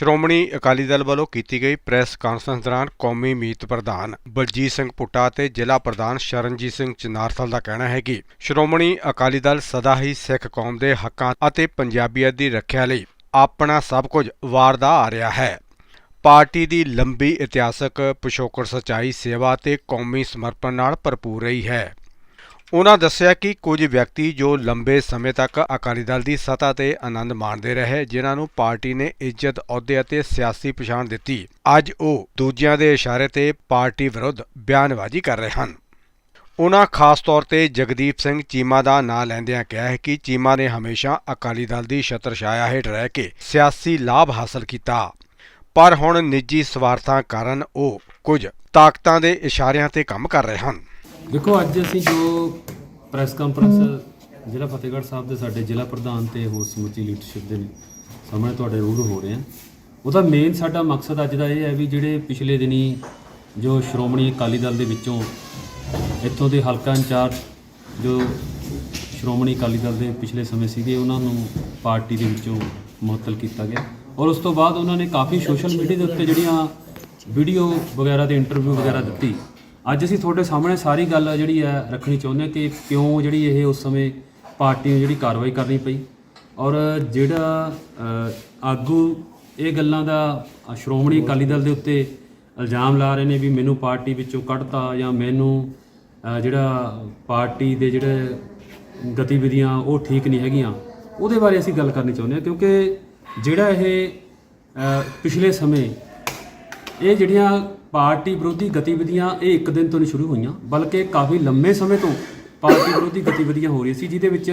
ਸ਼੍ਰੋਮਣੀ ਅਕਾਲੀ ਦਲ ਵੱਲੋਂ ਕੀਤੀ ਗਈ ਪ੍ਰੈਸ ਕਾਨਫਰੰਸ ਦੌਰਾਨ ਕੌਮੀ ਮੀਤ ਪ੍ਰਧਾਨ ਬਲਜੀਤ ਸਿੰਘ ਪੁੱਟਾ ਅਤੇ ਜ਼ਿਲ੍ਹਾ ਪ੍ਰਧਾਨ ਸ਼ਰਨਜੀਤ ਸਿੰਘ ਚਨਾਰਥਲ ਦਾ ਕਹਿਣਾ ਹੈ ਕਿ ਸ਼੍ਰੋਮਣੀ ਅਕਾਲੀ ਦਲ ਸਦਾ ਹੀ ਸਿੱਖ ਕੌਮ ਦੇ ਹੱਕਾਂ ਅਤੇ ਪੰਜਾਬੀਅਤ ਦੀ ਰੱਖਿਆ ਲਈ ਆਪਣਾ ਸਭ ਕੁਝ ਵਾਰਦਾ ਆ ਰਿਹਾ ਹੈ। ਪਾਰਟੀ ਦੀ ਲੰਬੀ ਇਤਿਹਾਸਕ ਪਿਛੋਕੜ ਸਚਾਈ ਸੇਵਾ ਤੇ ਕੌਮੀ ਸਮਰਪਣ ਨਾਲ ਭਰਪੂਰ ਰਹੀ ਹੈ। ਉਹਨਾਂ ਦੱਸਿਆ ਕਿ ਕੁਝ ਵਿਅਕਤੀ ਜੋ ਲੰਬੇ ਸਮੇਂ ਤੱਕ ਅਕਾਲੀ ਦਲ ਦੀ ਸੱਤਾ ਤੇ ਆਨੰਦ ਮਾਣਦੇ ਰਹੇ, ਜਿਨ੍ਹਾਂ ਨੂੰ ਪਾਰਟੀ ਨੇ ਇੱਜ਼ਤ, ਅਹੁਦੇ ਅਤੇ ਸਿਆਸੀ ਪਛਾਣ ਦਿੱਤੀ, ਅੱਜ ਉਹ ਦੂਜਿਆਂ ਦੇ ਇਸ਼ਾਰੇ ਤੇ ਪਾਰਟੀ ਵਿਰੁੱਧ ਬਿਆਨਬਾਜ਼ੀ ਕਰ ਰਹੇ ਹਨ। ਉਹਨਾਂ ਖਾਸ ਤੌਰ ਤੇ ਜਗਦੀਪ ਸਿੰਘ ਚੀਮਾ ਦਾ ਨਾਂ ਲੈਂਦਿਆਂ ਕਿਹਾ ਹੈ ਕਿ ਚੀਮਾ ਨੇ ਹਮੇਸ਼ਾ ਅਕਾਲੀ ਦਲ ਦੀ ਛਤਰ ਛਾਇਆ ਹੇਠ ਰਹਿ ਕੇ ਸਿਆਸੀ ਲਾਭ ਹਾਸਲ ਕੀਤਾ। ਪਰ ਹੁਣ ਨਿੱਜੀ ਸਵਾਰਥਾਂ ਕਾਰਨ ਉਹ ਕੁਝ ਤਾਕਤਾਂ ਦੇ ਇਸ਼ਾਰਿਆਂ ਤੇ ਕੰਮ ਕਰ ਰਹੇ ਹਨ। ਦੇਖੋ, ਅੱਜ ਅਸੀਂ ਜੋ ਪ੍ਰੈਸ ਕਾਨਫਰੰਸ ਜ਼ਿਲ੍ਹਾ ਫਤਿਹਗੜ੍ਹ ਸਾਹਿਬ ਦੇ ਸਾਡੇ ਜ਼ਿਲ੍ਹਾ ਪ੍ਰਧਾਨ ਤੇ ਹੋਰ ਸਮੁੱਚੀ ਲੀਡਰਸ਼ਿਪ ਦੇ ਸਾਹਮਣੇ ਤੁਹਾਡੇ ਰੂਬਰੂ ਹੋ ਰਹੇ ਹਾਂ। ਉਹਦਾ ਮੇਨ ਸਾਡਾ ਮਕਸਦ ਅੱਜ ਦਾ ਇਹ ਹੈ ਵੀ ਜਿਹੜੇ ਪਿਛਲੇ ਦਿਨੀ ਜੋ ਸ਼੍ਰੋਮਣੀ ਅਕਾਲੀ ਦਲ ਦੇ ਵਿੱਚੋਂ ਇੱਥੋਂ ਦੇ ਹਲਕਾ ਇੰਚਾਰਜ ਜੋ ਸ਼੍ਰੋਮਣੀ ਅਕਾਲੀ ਦਲ ਦੇ ਪਿਛਲੇ ਸਮੇਂ ਸੀਗੇ, ਉਹਨਾਂ ਨੂੰ ਪਾਰਟੀ ਦੇ ਵਿੱਚੋਂ ਮੁਅੱਤਲ ਕੀਤਾ ਗਿਆ। ਔਰ ਉਸ ਤੋਂ ਬਾਅਦ ਉਹਨਾਂ ਨੇ ਕਾਫੀ ਸੋਸ਼ਲ ਮੀਡੀਆ ਦੇ ਉੱਤੇ ਜਿਹੜੀਆਂ ਵੀਡੀਓ ਵਗੈਰਾ ਤੇ ਇੰਟਰਵਿਊ ਵਗੈਰਾ ਦਿੱਤੀ। ਅੱਜ ਅਸੀਂ ਤੁਹਾਡੇ ਸਾਹਮਣੇ ਸਾਰੀ ਗੱਲ ਜਿਹੜੀ ਹੈ ਰੱਖਣੀ ਚਾਹੁੰਦੇ ਹਾਂ ਕਿ ਕਿਉਂ ਜਿਹੜੀ ਇਹ ਉਸ ਸਮੇਂ ਪਾਰਟੀ ਨੂੰ ਜਿਹੜੀ ਕਾਰਵਾਈ ਕਰਨੀ ਪਈ ਔਰ ਜਿਹੜਾ ਆਗੂ ਇਹ ਗੱਲਾਂ ਦਾ ਸ਼੍ਰੋਮਣੀ ਅਕਾਲੀ ਦਲ ਦੇ ਉੱਤੇ ਇਲਜ਼ਾਮ ਲਾ ਰਹੇ ਨੇ ਵੀ ਮੈਨੂੰ ਪਾਰਟੀ ਵਿੱਚੋਂ ਕੱਢਤਾ ਜਾਂ ਮੈਨੂੰ ਜਿਹੜਾ ਪਾਰਟੀ ਦੇ ਜਿਹੜੇ ਗਤੀਵਿਧੀਆਂ ਉਹ ਠੀਕ ਨਹੀਂ ਹੈਗੀਆਂ, ਉਹਦੇ ਬਾਰੇ ਅਸੀਂ ਗੱਲ ਕਰਨੀ ਚਾਹੁੰਦੇ ਹਾਂ ਕਿਉਂਕਿ ਜਿਹੜਾ ਇਹ ਪਿਛਲੇ ਸਮੇਂ ਇਹ ਜਿਹੜੀਆਂ ਪਾਰਟੀ ਵਿਰੋਧੀ ਗਤੀਵਿਧੀਆਂ ਇਹ ਇੱਕ ਦਿਨ ਤੋਂ ਨਹੀਂ ਸ਼ੁਰੂ ਹੋਈਆਂ, ਬਲਕਿ ਕਾਫੀ ਲੰਮੇ ਸਮੇਂ ਤੋਂ ਪਾਰਟੀ ਵਿਰੋਧੀ ਗਤੀਵਿਧੀਆਂ ਹੋ ਰਹੀਆਂ ਸੀ, ਜਿਹਦੇ ਵਿੱਚ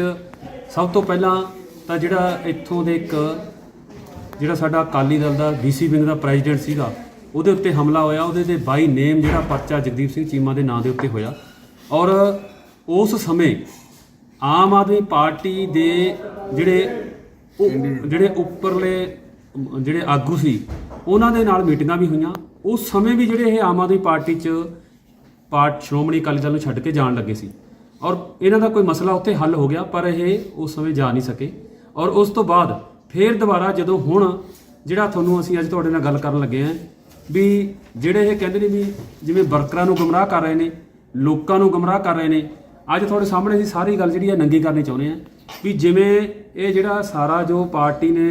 ਸਭ ਤੋਂ ਪਹਿਲਾਂ ਤਾਂ ਜਿਹੜਾ ਇੱਥੋਂ ਦੇ ਇੱਕ, ਜਿਹੜਾ ਸਾਡਾ ਅਕਾਲੀ ਦਲ ਦਾ ਡੀਸੀ ਵਿੰਗ ਦਾ ਪ੍ਰੈਜ਼ੀਡੈਂਟ ਸੀਗਾ, ਉਹਦੇ ਉੱਤੇ ਹਮਲਾ ਹੋਇਆ, ਉਹਦੇ ਤੇ ਬਾਈ ਨੇਮ ਜਿਹੜਾ ਪਰਚਾ ਜਗਦੀਪ ਸਿੰਘ ਚੀਮਾ ਦੇ ਨਾਂ ਦੇ ਉੱਤੇ ਹੋਇਆ। ਔਰ ਉਸ ਸਮੇਂ ਆਮ ਆਦਮੀ ਪਾਰਟੀ ਦੇ ਜਿਹੜੇ ਜਿਹੜੇ ਉੱਪਰਲੇ, ਜਿਹੜੇ ਆਗੂ ਸੀ, ਉਹਨਾਂ ਦੇ ਨਾਲ ਮੀਟਿੰਗਾਂ ਵੀ ਹੋਈਆਂ। ਉਸ ਸਮੇਂ ਵੀ ਜਿਹੜੇ ਇਹ ਆਮ ਆਦਮੀ ਪਾਰਟੀ 'ਚ ਪਾਰਟ ਸ਼੍ਰੋਮਣੀ ਅਕਾਲੀ ਦਲ ਨੂੰ ਛੱਡ ਕੇ ਜਾਣ ਲੱਗੇ ਸੀ। ਔਰ ਇਹਨਾਂ ਦਾ ਕੋਈ ਮਸਲਾ ਉੱਥੇ ਹੱਲ ਹੋ ਗਿਆ, ਪਰ ਇਹ ਉਸ ਸਮੇਂ ਜਾ ਨਹੀਂ ਸਕੇ। ਔਰ ਉਸ ਤੋਂ ਬਾਅਦ ਫੇਰ ਦੁਬਾਰਾ ਜਦੋਂ ਹੁਣ ਜਿਹੜਾ ਤੁਹਾਨੂੰ ਅਸੀਂ ਅੱਜ ਤੁਹਾਡੇ ਨਾਲ ਗੱਲ ਕਰਨ ਲੱਗੇ ਆਂ ਵੀ ਜਿਹੜੇ ਇਹ ਕਹਿੰਦੇ ਨੇ ਵੀ ਜਿਵੇਂ ਵਰਕਰਾਂ ਨੂੰ ਗੁੰਮਰਾਹ ਕਰ ਰਹੇ ਨੇ, ਲੋਕਾਂ ਨੂੰ ਗੁੰਮਰਾਹ ਕਰ ਰਹੇ ਨੇ, ਅੱਜ ਤੁਹਾਡੇ ਸਾਹਮਣੇ ਅਸੀਂ ਸਾਰੀ ਗੱਲ ਜਿਹੜੀ ਹੈ ਨੰਗੀ ਕਰਨੀ ਚਾਹੁੰਦੇ ਆਂ ਵੀ ਜਿਵੇਂ ਇਹ ਜਿਹੜਾ ਸਾਰਾ ਜੋ ਪਾਰਟੀ ਨੇ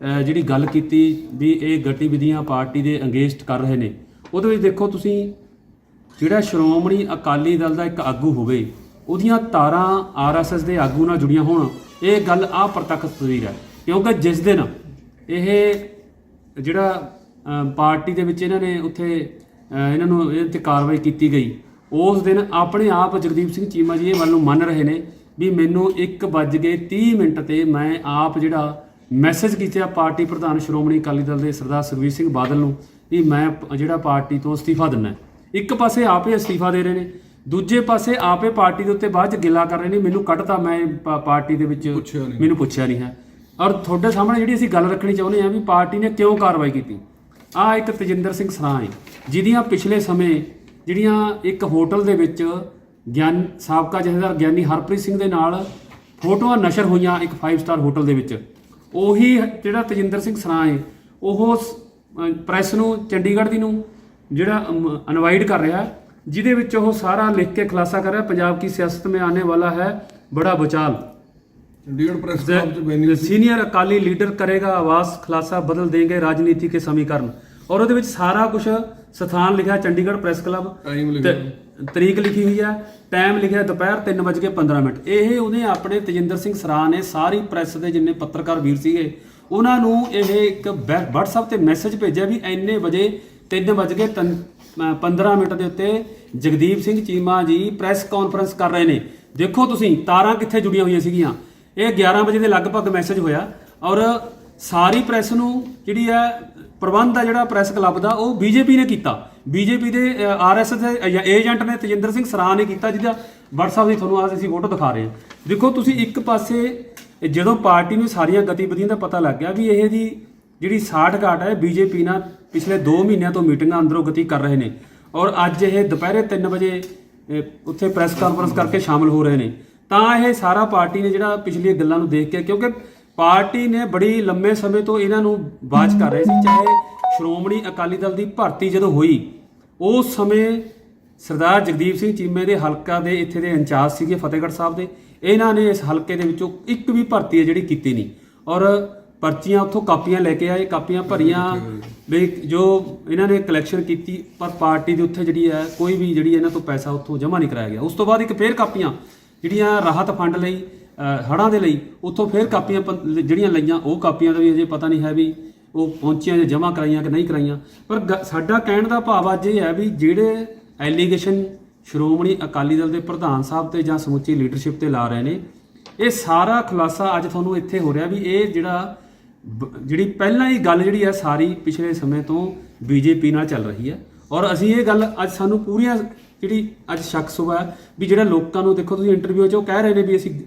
ਜਿਹੜੀ ਗੱਲ ਕੀਤੀ ਵੀ ਇਹ ਗਤੀਵਿਧੀਆਂ ਪਾਰਟੀ ਦੇ ਅੰਗੇਜਟ ਕਰ ਰਹੇ ਨੇ, ਉਹਦੇ ਵਿੱਚ ਦੇਖੋ ਤੁਸੀਂ ਜਿਹੜਾ ਸ਼੍ਰੋਮਣੀ ਅਕਾਲੀ ਦਲ ਦਾ ਇੱਕ ਆਗੂ ਹੋਵੇ, ਉਹਦੀਆਂ ਤਾਰਾਂ ਆਰਐਸਐਸ ਦੇ ਆਗੂ ਨਾਲ ਜੁੜੀਆਂ ਹੋਣ, ਇਹ ਗੱਲ ਆ ਪ੍ਰਤੱਖ ਤਸਵੀਰ ਹੈ। ਕਿਉਂਕਿ ਜਿਸ ਦਿਨ ਇਹ ਜਿਹੜਾ ਪਾਰਟੀ ਦੇ ਵਿੱਚ ਇਹਨਾਂ ਨੇ ਉੱਥੇ ਇਹਨਾਂ ਨੂੰ ਇਹ ਤੇ ਕਾਰਵਾਈ ਕੀਤੀ ਗਈ, ਉਸ ਦਿਨ ਆਪਣੇ ਆਪ ਜਗਦੀਪ ਸਿੰਘ ਚੀਮਾ ਜੀ ਇਹ ਵੱਲ ਨੂੰ ਮੰਨ ਰਹੇ ਨੇ ਵੀ ਮੈਨੂੰ 1:30 ਮਿੰਟ ਤੇ ਮੈਂ ਆਪ ਜਿਹੜਾ ਮੈਸੇਜ ਕੀਤਾ ਪਾਰਟੀ ਪ੍ਰਧਾਨ ਸ਼੍ਰੋਮਣੀ ਅਕਾਲੀ ਦਲ ਦੇ ਸਰਦਾਰ ਸੁਖਬੀਰ ਸਿੰਘ ਬਾਦਲ ਨੂੰ ਵੀ ਮੈਂ ਜਿਹੜਾ ਪਾਰਟੀ ਤੋਂ ਅਸਤੀਫਾ ਦਿੰਨਾ ਇੱਕ ਪਾਸੇ ਆਪੇ ਅਸਤੀਫਾ ਦੇ ਰਹੇ ਨੇ ਦੂਜੇ ਪਾਸੇ ਆਪੇ ਪਾਰਟੀ ਦੇ ਉੱਤੇ ਬਾਅਦ ਚ ਗਿਲਾ ਕਰ ਰਹੇ ਨੇ ਮੈਨੂੰ ਕੱਢਤਾ ਮੈਂ ਪਾਰਟੀ ਦੇ ਵਿੱਚ ਮੈਨੂੰ ਪੁੱਛਿਆ ਨਹੀਂ ਹੈ। ਔਰ ਤੁਹਾਡੇ ਸਾਹਮਣੇ ਜਿਹੜੀ ਅਸੀਂ ਗੱਲ ਰੱਖਣੀ ਚਾਹੁੰਦੇ ਹਾਂ ਵੀ ਪਾਰਟੀ ਨੇ ਕਿਉਂ ਕਾਰਵਾਈ ਕੀਤੀ? ਆ ਇੱਕ ਤਜਿੰਦਰ ਸਿੰਘ ਸਰਾਂ ਹੈ ਜਿਹਦੀਆਂ ਪਿਛਲੇ ਸਮੇਂ ਜਿਹੜੀਆਂ ਇੱਕ ਹੋਟਲ ਦੇ ਵਿੱਚ ਗਿਆਨ ਸਾਬਕਾ ਜਥੇਦਾਰ ਗਿਆਨੀ ਹਰਪ੍ਰੀਤ ਸਿੰਘ ਦੇ ਨਾਲ ਫੋਟੋਆਂ ਨਸ਼ਰ ਹੋਈਆਂ ਇੱਕ 5 ਸਟਾਰ ਹੋਟਲ ਦੇ ਵਿੱਚ। ਉਹੀ ਜਿਹੜਾ ਤਜਿੰਦਰ ਸਿੰਘ ਸਰਾਂ ਹੈ ਉਹ ਪ੍ਰੈਸ ਨੂੰ ਚੰਡੀਗੜ੍ਹ ਦੀ ਨੂੰ ਜਿਹੜਾ ਇਨਵਾਈਟ ਕਰ ਰਿਹਾ ਹੈ, ਜਿਹਦੇ ਵਿੱਚ ਉਹ ਸਾਰਾ ਲਿਖ ਕੇ ਖੁਲਾਸਾ ਕਰ ਰਿਹਾ ਪੰਜਾਬ ਕੀ ਸਿਆਸਤ में आने वाला है बड़ा भूचाल ਚੰਡੀਗੜ੍ਹ ਪ੍ਰੈਸ ਕਲੱਬ ਚ ਬੈਨੀ ਸੀਨੀਅਰ ਅਕਾਲੀ ਲੀਡਰ ਕਰੇਗਾ ਆਵਾਜ਼ ਖੁਲਾਸਾ ਬਦਲ ਦੇਂਗੇ ਰਾਜਨੀਤੀ ਕੇ ਸਮੀਕਰਨ ਔਰ ਉਹਦੇ ਵਿੱਚ ਸਾਰਾ ਕੁਝ ਸਥਾਨ ਲਿਖਿਆ ਚੰਡੀਗੜ੍ਹ ਪ੍ਰੈਸ ਕਲੱਬ ਟਾਈਮ ਲਿਖਿਆ ਤੇ ਤਰੀਕ ਲਿਖੀ ਹੋਈ ਹੈ ਟਾਈਮ ਲਿਖਿਆ ਦੁਪਹਿਰ 3:15 ਮਿੰਟ। ਇਹ ਉਹਨੇ ਆਪਣੇ ਤਜਿੰਦਰ ਸਿੰਘ ਸਰਾ ਨੇ ਸਾਰੀ ਪ੍ਰੈਸ ਦੇ ਜਿੰਨੇ ਪੱਤਰਕਾਰ ਵੀਰ ਸੀਗੇ, ਉਹਨਾਂ ਨੂੰ ਇਹ ਇੱਕ ਵੈ- WhatsApp ਤੇ ਮੈਸੇਜ ਭੇਜਿਆ ਵੀ ਇੰਨੇ ਵਜੇ 3:15 ਮਿੰਟ ਦੇ ਉੱਤੇ ਜਗਦੀਪ ਸਿੰਘ ਚੀਮਾ ਜੀ ਪ੍ਰੈਸ ਕਾਨਫਰੰਸ ਕਰ ਰਹੇ ਨੇ। ਦੇਖੋ ਤੁਸੀਂ, ਤਾਰਾਂ ਕਿੱਥੇ ਜੁੜੀਆਂ ਹੋਈਆਂ ਸੀਗੀਆਂ। ਇਹ 11 ਵਜੇ ਦੇ ਲਗਭਗ ਮੈਸੇਜ ਹੋਇਆ ਔਰ ਸਾਰੀ ਪ੍ਰੈਸ ਨੂੰ ਜਿਹੜੀ ਹੈ ਪ੍ਰਬੰਧ ਆ ਜਿਹੜਾ ਪ੍ਰੈਸ ਕਲੱਬ ਦਾ, ਉਹ ਬੀਜੇਪੀ ਨੇ ਕੀਤਾ। ਬੀਜੇਪੀ ਦੇ ਆਰਐਸਐਸ ਦੇ ਏਜੰਟ ਨੇ ਤਜਿੰਦਰ ਸਿੰਘ ਸਰਾਂ ਨੇ ਕੀਤਾ, ਜਿਹਦਾ WhatsApp ਦੀ ਤੁਹਾਨੂੰ ਅੱਜ ਅਸੀਂ ਫੋਟੋ ਦਿਖਾ ਰਹੇ ਹਾਂ। ਦੇਖੋ, ਤੁਸੀਂ ਇੱਕ ਪਾਸੇ ਜਦੋਂ ਪਾਰਟੀ ਨੂੰ ਸਾਰੀਆਂ ਗਤੀਵਿਧੀਆਂ ਦਾ ਪਤਾ ਲੱਗ ਗਿਆ ਵੀ ਇਹ ਦੀ ਜਿਹੜੀ ਸਾਠ ਘਾਟ ਹੈ, ਬੀਜੇਪੀ ਨਾਲ ਪਿਛਲੇ 2 ਮਹੀਨਿਆਂ ਤੋਂ ਮੀਟਿੰਗਾਂ ਅੰਦਰੋਂ ਗਤੀ ਕਰ ਰਹੇ ਨੇ ਔਰ ਅੱਜ ਇਹ ਦੁਪਹਿਰੇ 3 ਵਜੇ ਉੱਥੇ ਪ੍ਰੈਸ ਕਾਨਫਰੰਸ ਕਰਕੇ ਸ਼ਾਮਲ ਹੋ ਰਹੇ ਨੇ। ਤਾਂ ਇਹ ਸਾਰਾ ਪਾਰਟੀ ਨੇ ਜਿਹੜਾ ਪਿਛਲੀਆਂ ਗੱਲਾਂ ਨੂੰ ਦੇਖ ਕੇ, ਕਿਉਂਕਿ ਪਾਰਟੀ ਨੇ ਬੜੀ ਲੰਮੇ ਸਮੇਂ ਤੋਂ ਇਹਨਾਂ ਨੂੰ ਬਾਜ ਕਰ ਰਹੇ ਸੀ, ਚਾਹੇ ਸ਼੍ਰੋਮਣੀ ਅਕਾਲੀ ਦਲ ਦੀ ਭਰਤੀ ਜਦੋਂ ਹੋਈ ਉਸ ਸਮੇਂ ਸਰਦਾਰ ਜਗਦੀਪ ਸਿੰਘ ਚੀਮੇ ਦੇ ਹਲਕਾ ਦੇ ਇੱਥੇ ਦੇ ਇੰਚਾਰਜ ਸੀਗੇ ਫਤਿਹਗੜ੍ਹ ਸਾਹਿਬ ਦੇ। ਇਹਨਾਂ ਨੇ ਇਸ ਹਲਕੇ ਦੇ ਵਿੱਚੋਂ ਇੱਕ ਵੀ ਭਰਤੀ ਹੈ ਜਿਹੜੀ ਕੀਤੀ ਨਹੀਂ। ਔਰ ਪਰਚੀਆਂ ਉੱਥੋਂ ਕਾਪੀਆਂ ਲੈ ਕੇ ਆਏ ਕਾਪੀਆਂ ਭਰੀਆਂ ਵੀ ਜੋ ਇਹਨਾਂ ਨੇ ਕਲੈਕਸ਼ਨ ਕੀਤੀ ਪਰ ਪਾਰਟੀ ਦੇ ਉੱਥੇ ਜਿਹੜੀ ਹੈ ਕੋਈ ਵੀ ਜਿਹੜੀ ਇਹਨਾਂ ਤੋਂ ਪੈਸਾ ਉੱਥੋਂ ਜਮ੍ਹਾਂ ਨਹੀਂ ਕਰਾਇਆ ਗਿਆ। ਉਸ ਤੋਂ ਬਾਅਦ ਇੱਕ ਫੇਰ ਕਾਪੀਆਂ ਜਿਹੜੀਆਂ ਰਾਹਤ ਫੰਡ ਲਈ ਅ, ਹੜ੍ਹਾਂ ਦੇ ਲਈ ਉੱਥੋਂ ਫੇਰ ਕਾਪੀਆਂ ਪੰ- ਜਿਹੜੀਆਂ ਲਈਆਂ ਉਹ ਕਾਪੀਆਂ ਦਾ ਵੀ ਅਜੇ ਪਤਾ ਨਹੀਂ ਹੈ ਵੀ ਉਹ ਪਹੁੰਚੀਆਂ ਜਾਂ ਜਮ੍ਹਾਂ ਕਰਾਈਆਂ ਕਿ ਨਹੀਂ ਕਰਾਈਆਂ। ਪਰ ਗ- ਸਾਡਾ ਕਹਿਣ ਦਾ ਭਾਵ ਅੱਜ ਇਹ ਹੈ ਵੀ ਜਿਹੜੇ ਐਲੀਗੇਸ਼ਨ ਸ਼੍ਰੋਮਣੀ ਅਕਾਲੀ ਦਲ ਦੇ ਪ੍ਰਧਾਨ ਸਾਹਿਬ ਤੇ ਜਾਂ ਸਮੁੱਚੀ ਲੀਡਰਸ਼ਿਪ ਤੇ ਲਾ ਰਹੇ ਨੇ, ਇਹ ਸਾਰਾ ਖੁਲਾਸਾ ਅੱਜ ਤੁਹਾਨੂੰ ਇੱਥੇ ਹੋ ਰਿਹਾ ਵੀ ਇਹ ਜਿਹੜਾ ਬ- ਜਿਹੜੀ ਪਹਿਲਾਂ ਹੀ ਗੱਲ ਜਿਹੜੀ ਹੈ ਸਾਰੀ ਪਿਛਲੇ ਸਮੇਂ ਤੋਂ ਬੀਜੇਪੀ ਨਾਲ ਚੱਲ ਰਹੀ ਹੈ। ਔਰ ਅਸੀਂ ਇਹ ਗੱਲ ਅੱਜ ਸਾਨੂੰ ਪੂਰੀਆਂ ਜਿਹੜੀ ਅੱਜ ਸ਼ੱਕ ਸੁਭਾ ਵੀ ਜਿਹੜਾ ਲੋਕਾਂ ਨੂੰ ਦੇਖੋ ਤੁਸੀਂ ਇੰਟਰਵਿਊ 'ਚ ਉਹ ਕਹਿ ਰਹੇ ਨੇ ਵੀ ਅਸੀਂ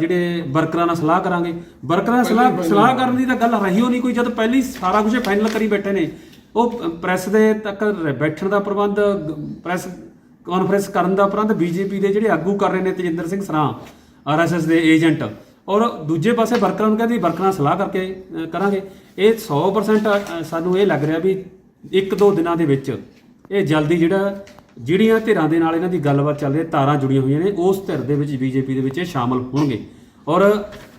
ਜਿਹੜੇ ਵਰਕਰਾਂ ਨਾਲ ਸਲਾਹ ਕਰਾਂਗੇ। ਵਰਕਰਾਂ ਨਾਲ ਸਲਾਹ ਸਲਾਹ ਕਰਨ ਦੀ ਤਾਂ ਗੱਲ ਰਹੀ ਹੋ ਨਹੀਂ ਕੋਈ ਜਦ ਪਹਿਲੀ ਸਾਰਾ ਕੁਝ ਫਾਈਨਲ ਕਰੀ ਬੈਠੇ ਨੇ। ਉਹ ਪ੍ਰੈਸ ਦੇ ਤੱਕ ਬੈਠਣ ਦਾ ਪ੍ਰਬੰਧ ਪ੍ਰੈਸ ਕਾਨਫਰੰਸ ਕਰਨ ਦਾ ਪ੍ਰਬੰਧ ਬੀਜੇਪੀ ਦੇ ਜਿਹੜੇ ਆਗੂ ਕਰ ਰਹੇ ਨੇ ਤੇਜਿੰਦਰ ਸਿੰਘ ਸਰਾਂ ਆਰਐਸਐਸ ਦੇ ਏਜੰਟ ਔਰ ਦੂਜੇ ਪਾਸੇ ਵਰਕਰਾਂ ਨੂੰ ਕਹਿੰਦੇ ਵਰਕਰਾਂ ਨਾਲ ਸਲਾਹ ਕਰਕੇ ਕਰਾਂਗੇ। ਇਹ 100% ਅ, ਸਾਨੂੰ ਇਹ ਲੱਗ ਰਿਹਾ ਵੀ ਇੱਕ ਦੋ ਦਿਨਾਂ ਦੇ ਵਿੱਚ ਇਹ ਜਲਦੀ ਜਿਹੜਾ ਜਿਹੜੀਆਂ ਧਿਰਾਂ ਦੇ ਨਾਲ ਇਹਨਾਂ ਦੀ ਗੱਲਬਾਤ ਚੱਲ ਰਹੀ ਹੈ, ਤਾਰਾਂ ਜੁੜੀਆਂ ਹੋਈਆਂ ਨੇ, ਉਸ ਧਿਰ ਦੇ ਵਿੱਚ ਬੀਜੇਪੀ ਦੇ ਵਿੱਚ ਇਹ ਸ਼ਾਮਲ ਹੋਣਗੇ। ਔਰ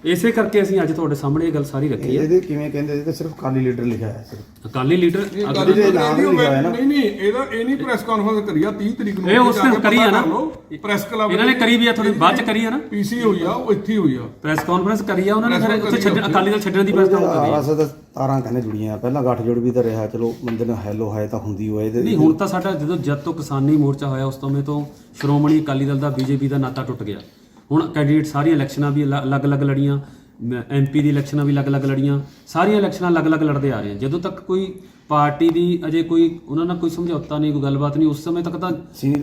ਇਸੇ ਕਰਕੇ ਅਸੀਂ ਅੱਜ ਤੁਹਾਡੇ ਸਾਹਮਣੇ ਇਹ ਗੱਲ ਸਾਰੀ ਰੱਖੀ ਹੈ। ਇਹਦੇ ਕਿਵੇਂ ਕਹਿੰਦੇ ਇਹ ਤਾਂ ਸਿਰਫ ਕਾਲੀ ਲੀਡਰ ਲਿਖਿਆ ਹੈ ਸਿਰਫ ਅਕਾਲੀ ਲੀਡਰ ਗੱਲ ਦੇ ਨਾਮ ਲਿਖਿਆ ਹੋਇਆ ਨਾ। ਨਹੀਂ ਨਹੀਂ ਇਹਦਾ ਇਹ ਨਹੀਂ ਪ੍ਰੈਸ ਕਾਨਫਰੰਸ ਕਰੀ ਆ 30 ਤਰੀਕ ਨੂੰ ਇਹ ਉਸ ਦਿਨ ਕਰੀ ਆ ਨਾ। ਪ੍ਰੈਸ ਕਲੱਬ ਇਹਨਾਂ ਨੇ ਕਰੀ ਵੀ ਆ ਥੋੜੀ ਬਾਅਦ ਚ ਕਰੀ ਆ ਨਾ। ਪੀਸੀ ਹੋਈ ਆ ਉਹ ਇੱਥੇ ਹੀ ਹੋਈ ਆ। ਪ੍ਰੈਸ ਕਾਨਫਰੰਸ ਕਰੀ ਆ ਉਹਨਾਂ ਨੇ ਫਿਰ ਉੱਥੇ ਛੱਡ। ਅਕਾਲੀ ਦਲ ਛੱਡਣ ਦੀ ਪ੍ਰੈਸ ਕਾਨਫਰੰਸ ਕਰੀ ਆ। ਦਾ ਤਾਰਾਂ ਕਹਿੰਦੇ ਜੁੜੀਆਂ ਪਹਿਲਾਂ ਗੱਠਜੋੜ ਵੀ ਤਾਂ ਰਿਹਾ ਚਲੋ ਬੰਦੇ ਨੂੰ ਹੈਲੋ ਹੈ ਤਾਂ ਹੁੰਦੀ ਹੋਏ ਨਹੀਂ ਹੁਣ ਤਾਂ ਸਾਡਾ ਜਦੋਂ ਜਦ ਤੋਂ ਕਿਸਾਨੀ ਮੋਰਚਾ ਹੋਇਆ ਉਸ ਸਮੇਂ ਤੋਂ ਸ਼੍ਰੋਮਣੀ ਅਕਾਲੀ ਦਲ ਦਾ ਬੀਜੇਪੀ ਦਾ ਨਾਤਾ ਟੁੱਟ ਗਿਆ। ਹੁਣ ਕੈਂਡੀਡੇਟ ਸਾਰੀਆਂ ਇਲੈਕਸ਼ਨਾਂ ਵੀ ਅਲ- ਅਲੱਗ-ਅਲੱਗ ਲੜੀਆਂ ਐਮਪੀ ਦੀ ਇਲੈਕਸ਼ਨਾਂ ਵੀ ਅਲੱਗ-ਅਲੱਗ ਲੜੀਆਂ ਸਾਰੀਆਂ ਇਲੈਕਸ਼ਨਾਂ ਅਲੱਗ-ਅਲੱਗ ਲੜਦੇ ਆ ਰਹੇ ਆ। ਜਦੋਂ ਤੱਕ ਕੋਈ ਪਾਰਟੀ ਦੀ ਅਜੇ ਕੋਈ ਉਹਨਾਂ ਨਾਲ ਕੋਈ ਸਮਝੌਤਾ ਨਹੀਂ ਕੋਈ ਗੱਲਬਾਤ ਨਹੀਂ ਉਸ ਸਮੇਂ ਤੱਕ ਤਾਂ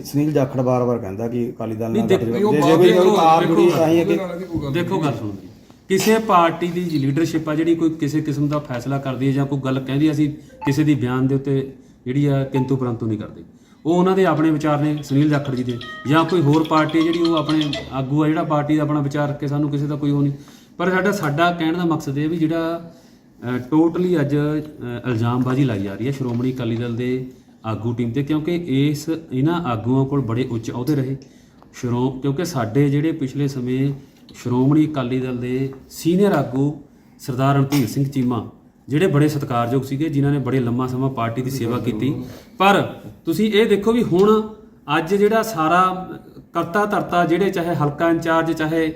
ਸੁਨੀਲ ਜਾਖੜ ਬਾਰ-ਬਾਰ ਕਹਿੰਦਾ ਕਿ ਅਕਾਲੀ ਦਲ ਨਾਲ ਦੇਖ- ਜੇ ਕੋਈ ਜੁੜੀ ਹੀ ਕਿ ਗੱਲ ਦੇਖੋ ਗੱਲ ਸੁਣੋ। ਜੀ ਕਿਸੇ ਪਾਰਟੀ ਦੀ ਲੀਡਰਸ਼ਿਪ ਆ ਜਿਹੜੀ ਕੋਈ ਕਿਸੇ ਕਿਸਮ ਦਾ ਫੈਸਲਾ ਕਰਦੀ ਹੈ ਜਾਂ ਕੋਈ ਗੱਲ ਕਹਿੰਦੀ ਹੈ, ਅਸੀਂ ਕਿਸੇ ਦੀ ਬਿਆਨ ਦੇ ਉੱਤੇ ਜਿਹੜੀ ਆ ਕਿੰਤੂ ਪਰੰਤੂ ਨਹੀਂ ਕਰਦੇ। ਉਹ ਉਹਨਾਂ ਦੇ ਆਪਣੇ ਵਿਚਾਰ ਨੇ ਸੁਨੀਲ ਜਾਖੜ ਜੀ ਦੇ। ਜਾਂ ਕੋਈ ਹੋਰ ਪਾਰਟੀ ਜਿਹੜੀ ਉਹ ਆਪਣੇ ਆਗੂ ਆ, ਜਿਹੜਾ ਪਾਰਟੀ ਦਾ ਆਪਣਾ ਵਿਚਾਰ ਕੇ ਸਾਨੂੰ ਕਿਸੇ ਦਾ ਕੋਈ ਉਹ ਨਹੀਂ। ਪਰ ਸਾਡਾ ਸਾਡਾ ਕਹਿਣ ਦਾ ਮਕਸਦ ਇਹ ਵੀ ਜਿਹੜਾ ਟੋਟਲੀ ਅੱਜ ਇਲਜ਼ਾਮਬਾਜ਼ੀ ਲਾਈ ਜਾ ਰਹੀ ਹੈ ਸ਼੍ਰੋਮਣੀ ਅਕਾਲੀ ਦਲ ਦੇ ਆਗੂ ਟੀਮ ਤੇ, ਕਿਉਂਕਿ ਇਸ, ਇਹਨਾਂ ਆਗੂਆਂ ਕੋਲ ਬੜੇ ਉੱਚ ਅਹੁਦੇ ਰਹੇ। ਸ਼੍ਰੋ, ਕਿਉਂਕਿ ਸਾਡੇ ਜਿਹੜੇ ਪਿਛਲੇ ਸਮੇਂ ਸ਼੍ਰੋਮਣੀ ਅਕਾਲੀ ਦਲ ਦੇ ਸੀਨੀਅਰ ਆਗੂ ਸਰਦਾਰ ਰਣਧੀਰ ਸਿੰਘ ਚੀਮਾ ਜਿਹੜੇ ਬੜੇ ਸਤਿਕਾਰਯੋਗ ਸੀਗੇ, ਜਿਨ੍ਹਾਂ ਨੇ ਬੜੇ ਲੰਮਾ ਸਮਾਂ ਪਾਰਟੀ ਦੀ ਸੇਵਾ ਕੀਤੀ। ਪਰ ਤੁਸੀਂ ਇਹ ਦੇਖੋ ਵੀ ਹੁਣ ਅੱਜ ਜਿਹੜਾ ਸਾਰਾ ਕਰਤਾ ਧਰਤਾ ਜਿਹੜੇ ਚਾਹੇ ਹਲਕਾ ਇੰਚਾਰਜ, ਚਾਹੇ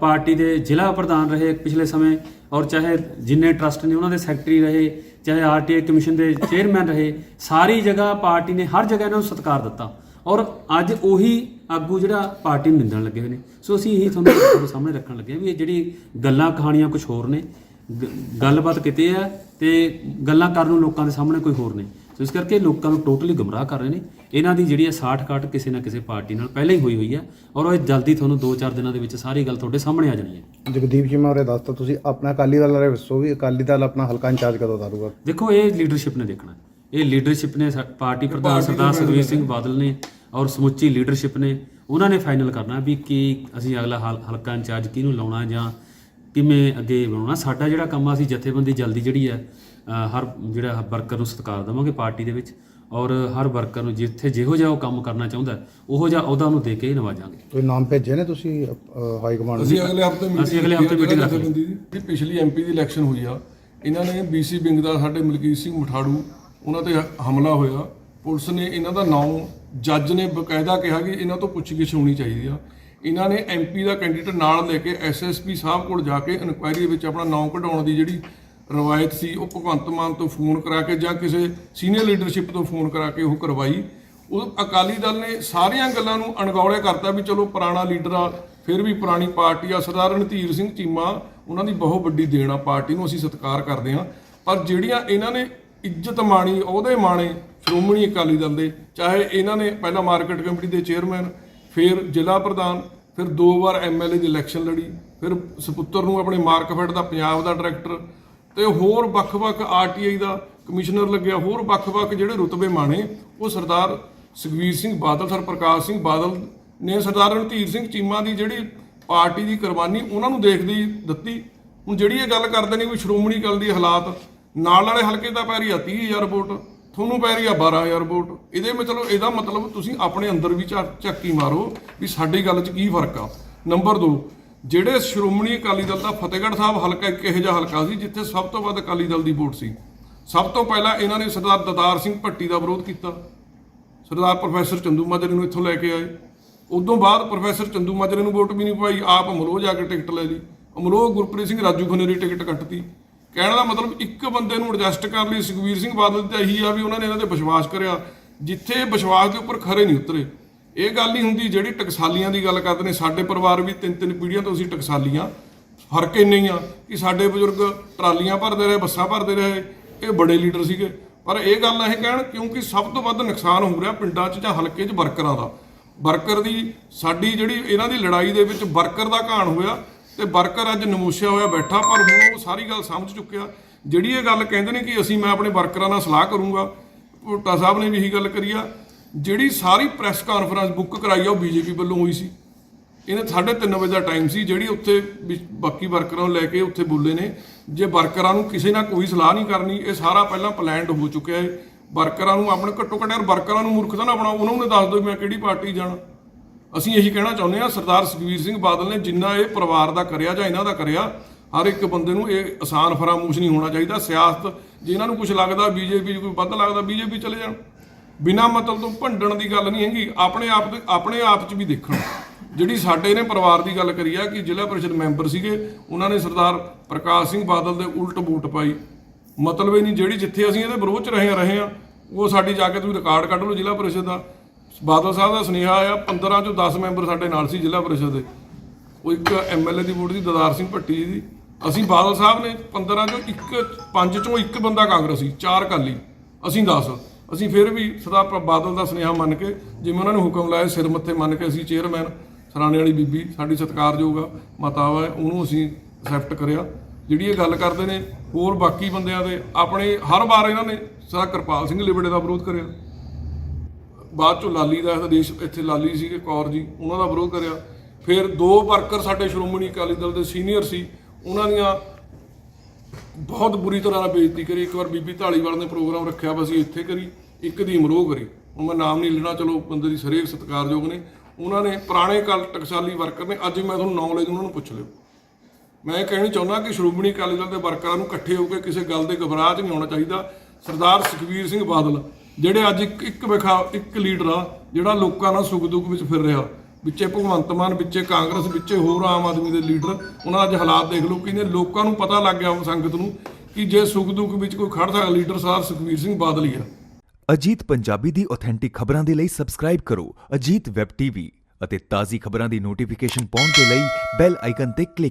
ਪਾਰਟੀ ਦੇ ਜ਼ਿਲ੍ਹਾ ਪ੍ਰਧਾਨ ਰਹੇ ਪਿਛਲੇ ਸਮੇਂ, ਔਰ ਚਾਹੇ ਜਿੰਨੇ ਟਰਸਟ ਨੇ ਉਹਨਾਂ ਦੇ ਸੈਕਟਰੀ ਰਹੇ, ਚਾਹੇ ਆਰਟੀਆਈ ਕਮਿਸ਼ਨ ਦੇ ਚੇਅਰਮੈਨ ਰਹੇ, ਸਾਰੀ ਜਗ੍ਹਾ ਪਾਰਟੀ ਨੇ, ਹਰ ਜਗ੍ਹਾ ਇਹਨਾਂ ਨੂੰ ਸਤਿਕਾਰ ਦਿੱਤਾ। ਔਰ ਅੱਜ ਉਹੀ ਆਗੂ ਜਿਹੜਾ ਪਾਰਟੀ ਨੂੰ ਨਿੰਦਣ ਲੱਗੇ ਹੋਏ ਨੇ। ਸੋ ਅਸੀਂ ਇਹੀ ਤੁਹਾਨੂੰ ਸਾਹਮਣੇ ਰੱਖਣ ਲੱਗੇ ਹਾਂ ਵੀ ਇਹ ਜਿਹੜੀ ਗੱਲਾਂ, ਕਹਾਣੀਆਂ ਕੁਝ ਹੋਰ ਨੇ ਗ- ਗੱਲਬਾਤ ਕਿਤੇ ਆ ਤੇ ਗੱਲਾਂ ਕਰਨ ਨੂੰ ਲੋਕਾਂ ਦੇ ਸਾਹਮਣੇ ਕੋਈ ਹੋਰ ਨੇ ਸੋ ਇਸ ਕਰਕੇ ਲੋਕਾਂ ਨੂੰ ਟੋਟਲੀ ਗੁੰਮਰਾਹ ਕਰ ਰਹੇ ਨੇ। ਇਹਨਾਂ ਦੀ ਜਿਹੜੀ ਹੈ 60 ਕਾਟ ਕਿਸੇ ਨਾ ਕਿਸੇ ਪਾਰਟੀ ਨਾਲ ਪਹਿਲਾਂ ਹੀ ਹੋਈ ਹੋਈ ਹੈ ਔਰ ਉਹ ਜਲਦੀ ਤੁਹਾਨੂੰ 2-4 ਦਿਨਾਂ ਦੇ ਵਿੱਚ ਸਾਰੀ ਗੱਲ ਤੁਹਾਡੇ ਸਾਹਮਣੇ ਆ ਜਾਣੀ ਹੈ। ਜਗਦੀਪ ਜੀ ਮੈਂ ਦੱਸਤਾ ਤੁਸੀਂ ਆਪਣਾ ਅਕਾਲੀ ਦਲ ਬਾਰੇ ਦੱਸੋ ਵੀ ਅਕਾਲੀ ਦਲ ਆਪਣਾ ਹਲਕਾ ਇੰਚਾਰਜ ਕਦੋਂ ਉਤਾਰੂਗਾ ਦੇਖੋ ਇਹ ਲੀਡਰਸ਼ਿਪ ਨੇ ਦੇਖਣਾ। ਇਹ ਲੀਡਰਸ਼ਿਪ ਨੇ ਸਾ- ਪਾਰਟੀ ਪ੍ਰਧਾਨ ਸਰਦਾਰ ਸੁਖਬੀਰ ਸਿੰਘ ਬਾਦਲ ਨੇ ਔਰ ਸਮੁੱਚੀ ਲੀਡਰਸ਼ਿਪ ਨੇ। ਉਹਨਾਂ ਨੇ ਫਾਈਨਲ ਕਰਨਾ ਵੀ ਕੀ ਅਸੀਂ ਅਗਲਾ ਹਲ- ਹਲਕਾ ਇੰਚਾਰਜ ਕਿਹਨੂੰ ਲਾਉਣਾ ਜਾਂ ਕਿਵੇਂ ਅੱਗੇ ਬਣਾਉਣਾ। ਸਾਡਾ ਜਿਹੜਾ ਕੰਮ ਆ ਅਸੀਂ ਜਥੇਬੰਦੀ ਜਲਦੀ ਜਿਹੜੀ ਹੈ ਹਰ ਜਿਹੜਾ ਵਰਕਰ ਨੂੰ ਸਤਿਕਾਰ ਦੇਵਾਂਗੇ ਪਾਰਟੀ ਦੇ ਵਿੱਚ ਔਰ ਹਰ ਵਰਕਰ ਨੂੰ ਜਿੱਥੇ ਜਿਹੋ ਜਿਹਾ ਉਹ ਕੰਮ ਕਰਨਾ ਚਾਹੁੰਦਾ ਉਹੋ ਜਿਹਾ ਉਹਦਾ ਨੂੰ ਦੇ ਕੇ ਨਵਾਜਾਂਗੇ। ਕੋਈ ਨਾਮ ਭੇਜੇ ਨੇ ਤੁਸੀਂ ਹਾਈ ਕਮਾਂਡ ਅਸੀਂ ਅਗਲੇ ਹਫ਼ਤੇ ਅਸੀਂ ਅਗਲੇ ਹਫ਼ਤੇ ਕੀਤੀ ਆ meeting ਰੱਖ ਲਈ। ਜਥੇਬੰਦੀ ਦੀ। ਜਿਹੜੀ ਪਿਛਲੀ ਐਮਪੀ ਦੀ ਇਲੈਕਸ਼ਨ ਹੋਈ ਆ ਇਹਨਾਂ ਨੇ ਬੀਸੀ ਵਿੰਗ ਦਾ ਸਾਡੇ ਮਲਕੀਤ ਸਿੰਘ ਮਠਾੜੂ ਉਹਨਾਂ ਤੇ ਹਮਲਾ ਹੋਇਆ। ਪੁਲਿਸ ਨੇ ਇਹਨਾਂ ਦਾ ਨਾਮ ਜੱਜ ਨੇ ਬਕਾਇਦਾ ਕਿਹਾ ਕਿ ਇਹਨਾਂ ਤੋਂ ਪੁੱਛਗਿੱਛ ਹੋਣੀ ਚਾਹੀਦੀ ਆ। ਇਹਨਾਂ ਨੇ ਐਮਪੀ ਦਾ ਕੈਂਡੀਡੇਟ ਨਾਲ ਲੈ ਕੇ ਐਸਐਸਪੀ ਸਾਹਿਬ ਕੋਲ ਜਾ ਕੇ ਇਨਕੁਆਇਰੀ ਵਿੱਚ ਆਪਣਾ ਨਾਮ ਕਢਾਉਣ ਦੀ ਜਿਹੜੀ ਰਵਾਇਤ ਸੀ, ਉਹ ਭਗਵੰਤ ਮਾਨ ਤੋਂ ਫੋਨ ਕਰਾ ਕੇ ਜਾਂ ਕਿਸੇ ਸੀਨੀਅਰ ਲੀਡਰਸ਼ਿਪ ਤੋਂ ਫੋਨ ਕਰਾ ਕੇ ਉਹ ਕਰਵਾਈ। ਉਹ ਅਕਾਲੀ ਦਲ ਨੇ ਸਾਰੀਆਂ ਗੱਲਾਂ ਨੂੰ ਅਣਗੌਲਿਆ ਕਰਤਾ ਵੀ ਚਲੋ ਪੁਰਾਣਾ ਲੀਡਰ ਆ, ਫਿਰ ਵੀ ਪੁਰਾਣੀ ਪਾਰਟੀ ਆ, ਸਰਦਾਰ ਰਣਧੀਰ ਸਿੰਘ ਚੀਮਾ, ਉਹਨਾਂ ਦੀ ਬਹੁਤ ਵੱਡੀ ਦੇਣ ਆ ਪਾਰਟੀ ਨੂੰ ਅਸੀਂ ਸਤਿਕਾਰ ਕਰਦੇ ਹਾਂ। ਪਰ ਜਿਹੜੀਆਂ ਇਹਨਾਂ ਨੇ ਇੱਜ਼ਤ ਮਾਣੀ, ਉਹਦੇ ਮਾਣੇ ਸ਼੍ਰੋਮਣੀ ਅਕਾਲੀ ਦਲ ਦੇ, ਚਾਹੇ ਇਹਨਾਂ ਨੇ ਪਹਿਲਾਂ ਮਾਰਕੀਟ ਕਮੇਟੀ ਦੇ ਚੇਅਰਮੈਨ ਫਿਰ ਜ਼ਿਲ੍ਹਾ ਪ੍ਰਧਾਨ, ਫਿਰ ਦੋ ਵਾਰ ਐਮਐਲਏ ਦੀ ਇਲੈਕਸ਼ਨ ਲੜੀ, ਫਿਰ ਸੁਪੁੱਤਰ ਨੂੰ ਆਪਣੇ ਮਾਰਕਫੈਟ ਦਾ, ਪੰਜਾਬ ਦਾ ਡਾਇਰੈਕਟਰ ਤੇ ਹੋਰ ਵੱਖ-ਵੱਖ ਆਰਟੀਆਈ ਦਾ ਕਮਿਸ਼ਨਰ ਲੱਗਿਆ, ਹੋਰ ਵੱਖ-ਵੱਖ ਜਿਹੜੇ ਰੁਤਬੇ ਮਾਣੇ, ਉਹ ਸਰਦਾਰ ਸੁਖਵੀਰ ਸਿੰਘ ਬਾਦਲ ਸਰ ਪ੍ਰਕਾਸ਼ ਸਿੰਘ ਬਾਦਲ ਨੇ, ਸਰਦਾਰ ਰਣਧੀਰ ਸਿੰਘ ਚੀਮਾ ਦੀ ਜਿਹੜੀ ਪਾਰਟੀ ਦੀ ਕੁਰਬਾਨੀ ਉਹਨਾਂ ਨੂੰ ਦੇਖਦੀ ਦਿੱਤੀ। ਹੁਣ ਜਿਹੜੀ ਇਹ ਗੱਲ ਕਰਦੇ ਨੇ ਵੀ ਸ਼੍ਰੋਮਣੀ ਅਕਾਲੀ ਦੀ ਹਾਲਾਤ ਨਾਲ ਵਾਲੇ ਹਲਕੇ ਦਾ ਪੈ ਰਹੀ ਆ 30000 ਵੋਟ। ਤੁਹਾਨੂੰ ਪੈ ਰਹੀ ਆ 12000 ਵੋਟ। ਇਹਦੇ ਮਤਲਬ ਇਹਦਾ ਮਤਲਬ ਤੁਸੀਂ ਆਪਣੇ ਅੰਦਰ ਵੀ ਝਾ- ਝਾਕੀ ਮਾਰੋ ਵੀ ਸਾਡੀ ਗੱਲ 'ਚ ਕੀ ਫ਼ਰਕ ਆ। ਨੰਬਰ 2 ਜਿਹੜੇ ਸ਼੍ਰੋਮਣੀ ਅਕਾਲੀ ਦਲ ਦਾ ਫਤਿਹਗੜ੍ਹ ਸਾਹਿਬ ਹਲਕਾ ਇੱਕ ਇਹੋ ਜਿਹਾ ਹਲਕਾ ਸੀ ਜਿੱਥੇ ਸਭ ਤੋਂ ਵੱਧ ਅਕਾਲੀ ਦਲ ਦੀ ਵੋਟ ਸੀ। ਸਭ ਤੋਂ ਪਹਿਲਾਂ ਇਹਨਾਂ ਨੇ ਸਰਦਾਰ ਦਤਾਰ ਸਿੰਘ ਭੱਟੀ ਦਾ ਵਿਰੋਧ ਕੀਤਾ। ਸਰਦਾਰ ਪ੍ਰੋਫੈਸਰ ਚੰਦੂ ਮਾਜਰੇ ਨੂੰ ਇੱਥੋਂ ਲੈ ਕੇ ਆਏ। ਉਦੋਂ ਬਾਅਦ ਪ੍ਰੋਫੈਸਰ ਚੰਦੂ ਮਾਜਰੇ ਨੂੰ ਵੋਟ ਵੀ ਨਹੀਂ ਪਾਈ। ਆਪ ਅਮਲੋਹ ਜਾ ਕੇ ਟਿਕਟ ਲੈ ਲਈ। ਅਮਲੋਹ ਗੁਰਪ੍ਰੀਤ ਸਿੰਘ ਰਾਜੂ ਖਨੇਰੀ ਟਿਕਟ ਕੱਟਤੀ। ਕਹਿਣ ਦਾ ਮਤਲਬ ਇੱਕ ਬੰਦੇ ਨੂੰ ਐਡਜਸਟ ਕਰਨ ਲਈ ਸੁਖਵੀਰ ਸਿੰਘ ਬਾਦਲ ਤੇ ਇਹੀ ਆ ਵੀ ਉਹਨਾਂ ਨੇ ਇਹਨਾਂ ਤੇ ਵਿਸ਼ਵਾਸ ਕਰਿਆ, ਜਿੱਥੇ ਵਿਸ਼ਵਾਸ ਦੇ ਉੱਪਰ ਖਰੇ ਨਹੀਂ ਉਤਰੇ। ਇਹ ਗੱਲ ਨਹੀਂ ਹੁੰਦੀ ਜਿਹੜੀ ਟਕਸਾਲੀਆਂ ਦੀ ਗੱਲ ਕਰਦੇ ਨੇ, ਸਾਡੇ ਪਰਿਵਾਰ ਵੀ ਤਿੰਨ ਤਿੰਨ ਪੀੜ੍ਹੀਆਂ ਤੋਂ ਅਸੀਂ ਟਕਸਾਲੀਆਂ, ਫ਼ਰਕ ਇੰਨਾ ਹੀ ਆ ਕਿ ਸਾਡੇ ਬਜ਼ੁਰਗ ਟਰਾਲੀਆਂ ਭਰਦੇ ਰਹੇ, ਬੱਸਾਂ ਭਰਦੇ ਰਹੇ, ਇਹ ਬੜੇ ਲੀਡਰ ਸੀਗੇ। ਪਰ ਇਹ ਗੱਲ ਇਹ ਕਹਿਣ, ਕਿਉਂਕਿ ਸਭ ਤੋਂ ਵੱਧ ਨੁਕਸਾਨ ਹੋ ਰਿਹਾ ਪਿੰਡਾਂ 'ਚ ਜਾਂ ਹਲਕੇ 'ਚ ਵਰਕਰਾਂ ਦਾ। ਵਰਕਰ ਦੀ ਸਾਡੀ ਜਿਹੜੀ ਇਹਨਾਂ ਦੀ ਲੜਾਈ ਦੇ ਵਿੱਚ ਵਰਕਰ ਦਾ ਘਾਣ ਹੋਇਆ ਤੇ ਵਰਕਰ ਅੱਜ ਨਮੋਸ਼ਿਆ ਹੋਇਆ ਬੈਠਾ, ਪਰ ਹੁਣ ਉਹ ਸਾਰੀ ਗੱਲ ਸਮਝ ਚੁੱਕਿਆ। ਜਿਹੜੀ ਇਹ ਗੱਲ ਕਹਿੰਦੇ ਨੇ ਕਿ ਅਸੀਂ, ਮੈਂ ਆਪਣੇ ਵਰਕਰਾਂ ਨਾਲ ਸਲਾਹ ਕਰੂੰਗਾ, ਭੁੱਟਾ ਸਾਹਿਬ ਨੇ ਵੀ ਇਹੀ ਗੱਲ ਕਰੀ ਆ, ਜਿਹੜੀ ਸਾਰੀ ਪ੍ਰੈਸ ਕਾਨਫਰੰਸ ਬੁੱਕ ਕਰਾਈ ਆ, ਉਹ ਬੀਜੇਪੀ ਵੱਲੋਂ ਹੋਈ ਸੀ। ਇਹਨੇ 3:30 ਵਜੇ ਦਾ ਟਾਈਮ ਸੀ, ਜਿਹੜੀ ਉੱਥੇ ਵੀ ਬਾਕੀ ਵਰਕਰਾਂ ਨੂੰ ਲੈ ਕੇ ਉੱਥੇ ਬੋਲੇ ਨੇ, ਜੇ ਵਰਕਰਾਂ ਨੂੰ ਕਿਸੇ ਨਾਲ ਕੋਈ ਸਲਾਹ ਨਹੀਂ ਕਰਨੀ, ਇਹ ਸਾਰਾ ਪਹਿਲਾਂ ਪਲਾਨਡ ਹੋ ਚੁੱਕਿਆ ਹੈ ਵਰਕਰਾਂ ਨੂੰ ਆਪਣੇ ਘੱਟੋ ਘੱਟ, ਯਾਰ ਵਰਕਰਾਂ ਨੂੰ ਮੂਰਖਤਾ ਨਾ ਬਣਾਓ, ਉਹਨਾਂ ਨੂੰ ਦੱਸ ਦਿਓ ਵੀ ਮੈਂ ਕਿਹੜੀ ਪਾਰਟੀ ਜਾਣਾ। ਅਸੀਂ ਇਹੀ ਕਹਿਣਾ ਚਾਹੁੰਦੇ ਹਾਂ, ਸਰਦਾਰ ਸੁਖਵੀਰ ਸਿੰਘ ਬਾਦਲ ਨੇ ਜਿੰਨਾ ਇਹ ਪਰਿਵਾਰ ਦਾ ਕਰਿਆ ਜਾਂ ਇਹਨਾਂ ਦਾ ਕਰਿਆ, ਹਰ ਇੱਕ ਬੰਦੇ ਨੂੰ ਇਹ ਆਸਾਨ ਫਰਾਮੋਸ਼ ਨਹੀਂ ਹੋਣਾ ਚਾਹੀਦਾ। ਸਿਆਸਤ, ਜੇ ਇਹਨਾਂ ਨੂੰ ਕੁਝ ਲੱਗਦਾ, ਬੀਜੇਪੀ ਕੋਈ ਵੱਧ ਲੱਗਦਾ, ਬੀਜੇਪੀ ਚਲੇ ਜਾਣ। ਬਿਨਾ ਮਤਲਬ ਤੋਂ ਭੰਡਣ ਦੀ ਗੱਲ ਨਹੀਂ ਹੈਗੀ, ਆਪਣੇ ਆਪ ਦੇ ਆਪਣੇ ਆਪ 'ਚ ਵੀ ਦੇਖਣ। ਜਿਹੜੀ ਸਾਡੇ ਨੇ ਪਰਿਵਾਰ ਦੀ ਗੱਲ ਕਰੀ ਆ ਕਿ ਜ਼ਿਲ੍ਹਾ ਪਰਿਸ਼ਦ ਮੈਂਬਰ ਸੀਗੇ, ਉਹਨਾਂ ਨੇ ਸਰਦਾਰ ਪ੍ਰਕਾਸ਼ ਸਿੰਘ ਬਾਦਲ ਦੇ ਉਲਟ ਵੋਟ ਪਾਈ। ਮਤਲਬ ਇਹ ਨਹੀਂ ਜਿਹੜੀ ਜਿੱਥੇ ਅਸੀਂ ਇਹਦੇ ਵਿਰੋਧ 'ਚ ਰਹੇ ਰਹੇ ਆ, ਉਹ ਸਾਡੀ ਜਾ ਕੇ ਤੁਸੀਂ ਰਿਕਾਰਡ ਕੱਢ ਲਓ ਜ਼ਿਲ੍ਹਾ ਪਰਿਸ਼ਦ ਦਾ। ਬਾਦਲ ਸਾਹਿਬ ਦਾ ਸੁਨੇਹਾ ਆਇਆ 15 ਚੋਂ 10 ਮੈਂਬਰ ਸਾਡੇ ਨਾਲ ਸੀ ਜ਼ਿਲ੍ਹਾ ਪਰਿਸ਼ਦ ਦੇ। ਉਹ ਇੱਕ ਐਮਐਲਏ ਦੀ ਵੋਟ ਸੀ, ਦਦਾਰ ਸਿੰਘ ਭੱਟੀ ਜੀ ਦੀ। ਅਸੀਂ ਬਾਦਲ ਸਾਹਿਬ ਨੇ 15 ਚੋਂ ਇੱਕ, ਪੰਜ ਚੋਂ ਇੱਕ ਬੰਦਾ ਕਾਂਗਰਸੀ, ਚਾਰ ਕਾਲੀ ਅਸੀਂ 10 ਅਸੀਂ ਫਿਰ ਵੀ ਸਰਦਾਰ ਬਾਦਲ ਦਾ ਸੁਨੇਹਾ ਮੰਨ ਕੇ, ਜਿਵੇਂ ਉਹਨਾਂ ਨੇ ਹੁਕਮ ਲਾਇਆ, ਸਿਰ ਮੱਥੇ ਮੰਨ ਕੇ ਅਸੀਂ ਚੇਅਰਮੈਨ, ਸਰਾਣੇ ਵਾਲੀ ਬੀਬੀ, ਸਾਡੀ ਸਤਿਕਾਰਯੋਗ ਆ, ਮਾਤਾ ਵਾ, ਉਹਨੂੰ ਅਸੀਂ ਅਸੈਪਟ ਕਰਿਆ। ਜਿਹੜੀ ਇਹ ਗੱਲ ਕਰਦੇ ਨੇ, ਹੋਰ ਬਾਕੀ ਬੰਦਿਆਂ ਦੇ, ਆਪਣੇ ਹਰ ਵਾਰ ਇਹਨਾਂ ਨੇ ਸਰਦਾਰ ਕਿਰਪਾਲ ਸਿੰਘ ਲਿਬੜੇ ਦਾ ਵਿਰੋਧ ਕਰਿਆ। ਬਾਅਦ ਚੋਂ ਲਾਲੀ ਦਾ ਦੇਸ਼ ਇੱਥੇ ਲਾਲੀ ਸੀਗੇ, ਕੌਰ ਜੀ, ਉਹਨਾਂ ਦਾ ਵਿਰੋਧ ਕਰਿਆ। ਫਿਰ ਦੋ ਵਰਕਰ ਸਾਡੇ ਸ਼੍ਰੋਮਣੀ ਅਕਾਲੀ ਦਲ ਦੇ ਸੀਨੀਅਰ ਸੀ, ਉਹਨਾਂ ਦੀਆਂ ਬਹੁਤ ਬੁਰੀ ਤਰ੍ਹਾਂ ਨਾਲ ਬੇਇੱਜ਼ਤੀ ਕਰੀ। ਇੱਕ ਵਾਰ ਬੀਬੀ ਢਾਲੀਵਾਲ ਨੇ ਪ੍ਰੋਗਰਾਮ ਰੱਖਿਆ ਵਾ, ਅਸੀਂ ਇੱਥੇ ਕਰੀ, ਇੱਕ ਦੀ ਅਮਰੋਹ ਕਰੀ ਹੁਣ ਮੈਂ ਨਾਮ ਨਹੀਂ ਲੈਣਾ, ਚਲੋ ਬੰਦੇ ਦੀ ਸਰੇਕ ਸਤਿਕਾਰਯੋਗ ਨੇ। ਉਹਨਾਂ ਨੇ ਪੁਰਾਣੇ ਕਾਲ ਟਕਸਾਲੀ ਵਰਕਰ ਨੇ, ਅੱਜ ਮੈਂ ਤੁਹਾਨੂੰ ਨੌਲੇਜ ਉਹਨਾਂ ਨੂੰ ਪੁੱਛ ਲਿਓ। ਮੈਂ ਇਹ ਕਹਿਣੀ ਚਾਹੁੰਦਾ ਕਿ ਸ਼੍ਰੋਮਣੀ ਅਕਾਲੀ ਦਲ ਦੇ ਵਰਕਰਾਂ ਨੂੰ ਇਕੱਠੇ ਹੋ ਕੇ ਕਿਸੇ ਗੱਲ ਦੇ ਘਬਰਾਹਟ ਨਹੀਂ ਹੋਣਾ ਚਾਹੀਦਾ। ਸਰਦਾਰ ਸੁਖਵੀਰ ਸਿੰਘ ਬਾਦਲ ਜਿਹੜੇ ਅੱਜ ਇੱਕ ਇੱਕ ਵਿਖਾ ਇੱਕ ਲੀਡਰ ਆ, ਜਿਹੜਾ ਲੋਕਾਂ ਨਾਲ ਸੁੱਖ ਦੁੱਖ ਵਿੱਚ ਫਿਰ ਰਿਹਾ। ਵਿੱਚੇ ਭਗਵੰਤ ਮਾਨ ਵਿੱਚੇ ਕਾਂਗਰਸ ਵਿੱਚੇ ਹੋਰ ਆਮ ਆਦਮੀ ਦੇ ਲੀਡਰ, ਉਹਨਾਂ ਦਾ ਅੱਜ ਹਾਲਾਤ ਦੇਖ ਲਓ, ਕਹਿੰਦੇ ਲੋਕਾਂ ਨੂੰ ਪਤਾ ਲੱਗ ਗਿਆ ਸੰਗਤ ਨੂੰ ਕਿ ਜੇ ਸੁੱਖ ਦੁੱਖ ਵਿੱਚ ਕੋਈ ਖੜਦਾ ਲੀਡਰ ਸਾਹਿਬ ਸੁਖਵੀਰ ਸਿੰਘ ਬਾਦਲ ਹੀ ਆ। ਅਜੀਤ ਪੰਜਾਬੀ ਦੀ ਆਥੈਂਟਿਕ ਖਬਰਾਂ ਦੇ ਲਈ ਸਬਸਕ੍ਰਾਈਬ ਕਰੋ, ਅਜੀਤ ਵੈਬ ਟੀਵੀ ਅਤੇ ਤਾਜ਼ੀ ਖਬਰਾਂ ਦੀ ਨੋਟੀਫਿਕੇਸ਼ਨ ਪਾਉਣ ਦੇ ਲਈ ਬੈਲ ਆਈਕਨ ਤੇ ਕਲਿੱਕ